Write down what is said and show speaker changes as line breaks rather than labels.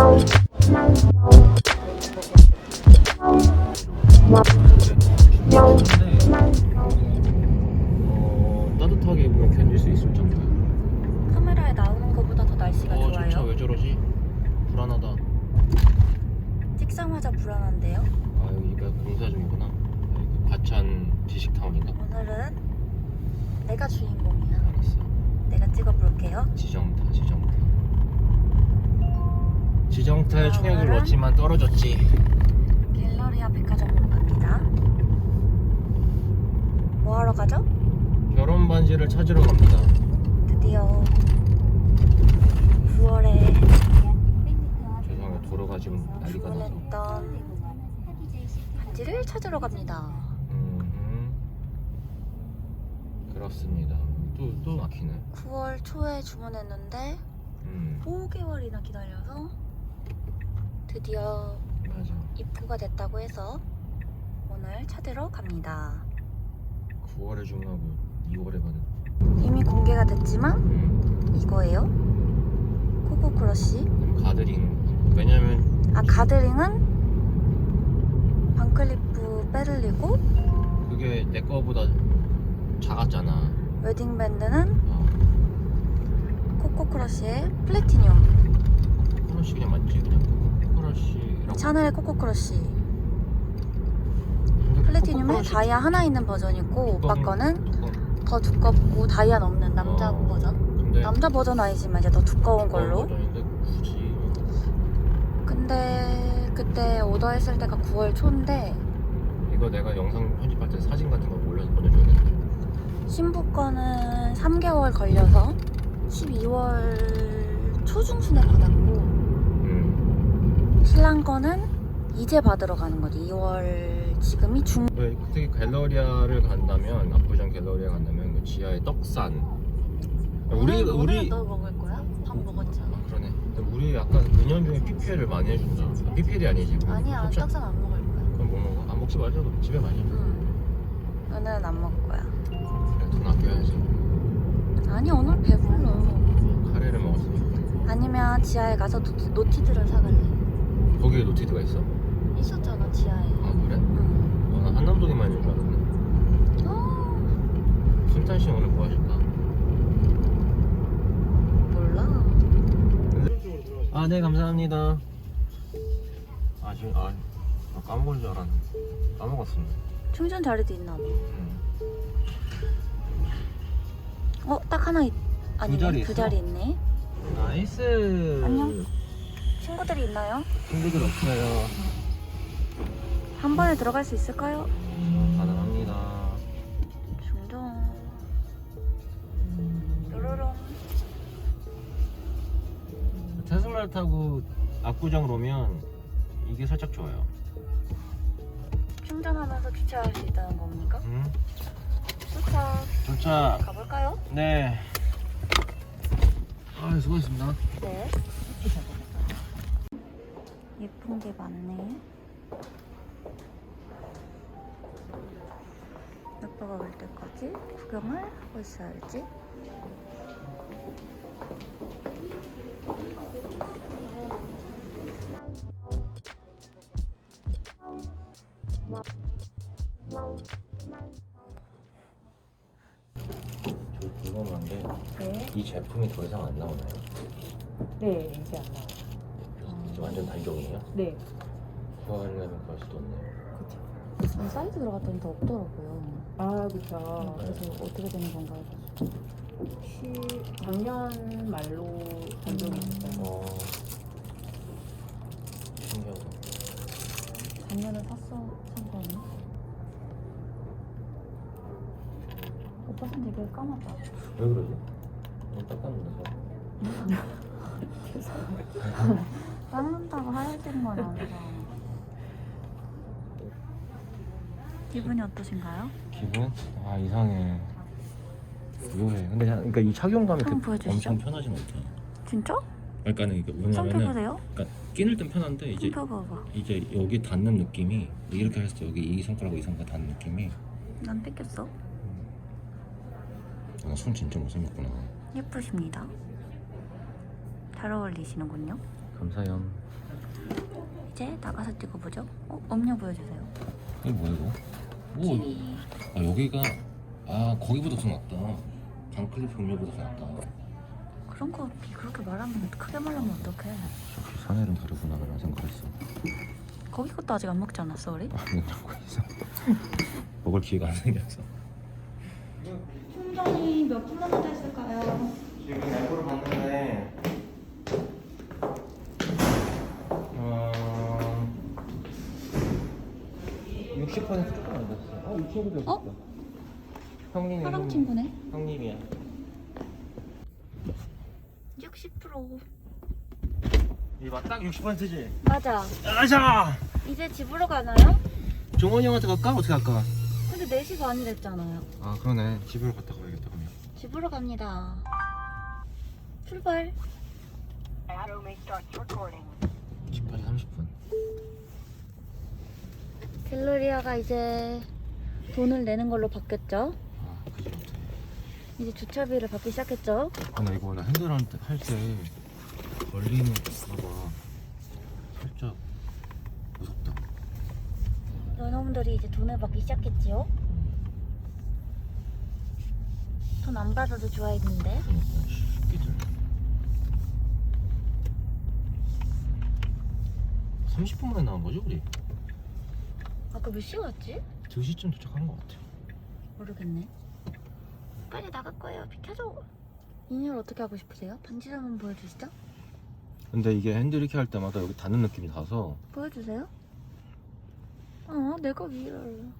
어, 따뜻하게 입으면 견딜 수 있을 정도야.
카메라에 나오는 것보다 더 날씨가
어,
좋아요.
좋죠. 왜 저러지? 불안하다.
찍자마자 불안한데요.
아, 여기가 공사 중이구나. 여기 과찬 지식타운인가?
오늘은 내가 주인공이야.
알았어.
내가 찍어볼게요.
지정타, 지정타.
아,
총액을? 넣었지만 떨어졌지.
갤러리아 백화점으로 갑니다. 뭐 하러 가죠?
결혼 반지를 찾으러 갑니다.
드디어 9월에
죄송해요. 도로가 지금 난리가 나서.
주문했던 반지를 찾으러 갑니다.
음, 그렇습니다. 또, 또 막히네.
9월 초에 주문했는데
음,
5개월이나 기다려서 드디어
맞아.
입고가 됐다고 해서 오늘 찾으러 갑니다.
9월에 주문하고 2월에 받는.
이미 공개가 됐지만
음,
이거예요. 코코 크러쉬.
가드링. 왜냐면
아 가드링은 반클리프 빼를리고
그게 내 거보다 작았잖아.
웨딩 밴드는
어,
코코 크러쉬의 플래티늄.
코러쉬 그냥 맞지 그냥 코러쉬랑.
샤넬의 코코 크러쉬. 플래티늄에 다이아 하나 있는 버전 있고 오빠 거는 더 두껍고 다이아 없는 남자
어.
버전.
근데
남자 버전 아니지만 이제 더 두꺼운 걸로.
버전인데 굳이
근데 그때 오더했을 때가 9월 초인데
이거 내가 영상 편집할 때 사진 같은 거 올려서 보내줘야겠다.
신부 거는 3개월 걸려서 12월 초중순에 받았고 거는 이제 받으러 가는 거지 2월 지금이
중왜 특히 갤러리아를 간다면 압구정 갤러리아 간다면 그 지하에 떡산. 우리 우리
오늘 너 먹을 거야? 밥 먹었잖아
아, 그러네. 근데 우리 약간 은연 중에 PPL을 많이 해준다. 아, PPL이 아니지. 뭐.
아니야
협찬?
떡산 안 먹을 거야
그럼 뭐 먹어? 안 먹지 말자. 그럼 집에 가자.
응 오늘은 안 먹을 거야
그래, 돈 아껴야지.
아니 오늘 배불러
카레를 먹었으니까.
아니면 지하에 가서 노, 노티드를 사갈래
거기에 노티드가 있어?
있었잖아 지하에
아 그래?
응
어, 나 한남동에만 있는 줄 알았네.
어,
순탄 씨 오늘 뭐 하실까?
몰라
아, 네, 감사합니다. 아, 지금, 아, 아 까먹은 줄 알았네. 까먹었습니다.
충전 자리도 있나 봐
음.
어? 딱 하나 있... 아니네
자리
두
있어?
자리 있네
나이스.
안녕. 친구들이 있나요?
친구들 없어요.
한 번에 들어갈 수 있을까요?
어, 가능합니다.
충전 요로롱
테슬라를 타고 압구정으로 오면 이게 살짝 좋아요.
충전하면서 주차할 수 있다는 겁니까?
음.
도착
도착.
가볼까요?
네. 아, 수고하셨습니다.
네 예쁜 게 많네 오빠가 올 때까지 구경을 하고 있어야지
저 궁금한데
네,
이 제품이 더 이상 안 나오나요?
네 이제 안 나와요.
이제 완전 단종이에요?
네,
구하려면 구할 수도 없네요.
전 사이트 들어갔더니 더 없더라고요
아 그렇죠.
그래서 어떻게 되는 건가요?
혹시 작년 말로 단종했어요.
어. 신기하다.
작년에 샀어 산 거는 오빠 손 되게 까맣다
왜 그러지? 너무 닦았는데
닦는다고 하얘지는 건 아니잖아 기분이 어떠신가요?
기분? 아 이상해. 묘해 근데 그냥- 그러니까 이 착용감이
한번
그-
보여주시죠.
엄청 편하진 않다.
진짜?
그러니까 이게
손
왜냐면은
펴보세요.
그러니까 끼는 땐 편한데 이제
손 펴봐봐.
이제 여기 닿는 느낌이 이렇게 했을 때 여기 이 손가락 이 손가락 닿는 느낌이
난 뺏겼어.
아, 손 진짜 못생겼구나.
예쁘십니다. 잘 어울리시는군요
감사해요.
이제 나가서 찍어보죠. 어, 음료 보여주세요.
이게 뭐야 이거? 오. 아 여기가 아 거기보다 더 낫다. 장클리프 음료보다 더 낫다.
그런 거 비- 그렇게 말하면 크게 말하면 어떡해.
역시 사내는 다르구나 라는 생각했어.
거기 것도 아직 안 먹지 않았어 우리?
아니 그러고 있어. 먹을 기회가 안 생겼어.
충전이 몇 킬로나 됐을까요?
지금 앱으로 봤는데 60% 조금 안 됐어. 어, 6kg 됐어.
어?
형님이
사람 친구네.
형님이야.
60%.
이봐 딱 60%지.
맞아.
아자.
이제 집으로 가나요?
종원이 형한테 갈까? 어떻게 갈까?
근데 4시 반이 됐잖아요.
아 그러네. 집으로 갔다 가야겠다 그러면.
집으로 갑니다. 출발.
18시 30분.
갤러리아가 이제 돈을 내는 걸로 바뀌었죠.
아 그지 못해.
이제 주차비를 받기 시작했죠.
아, 나 이거 원래 핸들 할때 걸리는 봐봐. 살짝 무섭다.
여러분들이 이제 돈을 받기 시작했지요. 돈 안 받아도 좋아했는데.
그러니까 쉽게 30분 만에 나온 거지 우리?
아까 몇 시에 왔지?
2시쯤 도착한 것 같아.
모르겠네. 빨리 나갈 거예요. 비켜줘. 인열 어떻게 하고 싶으세요? 반지 한번 보여주시죠.
근데 이게 핸들 이렇게 할 때마다 여기 닿는 느낌이 나서
보여주세요. 어, 내가 위를.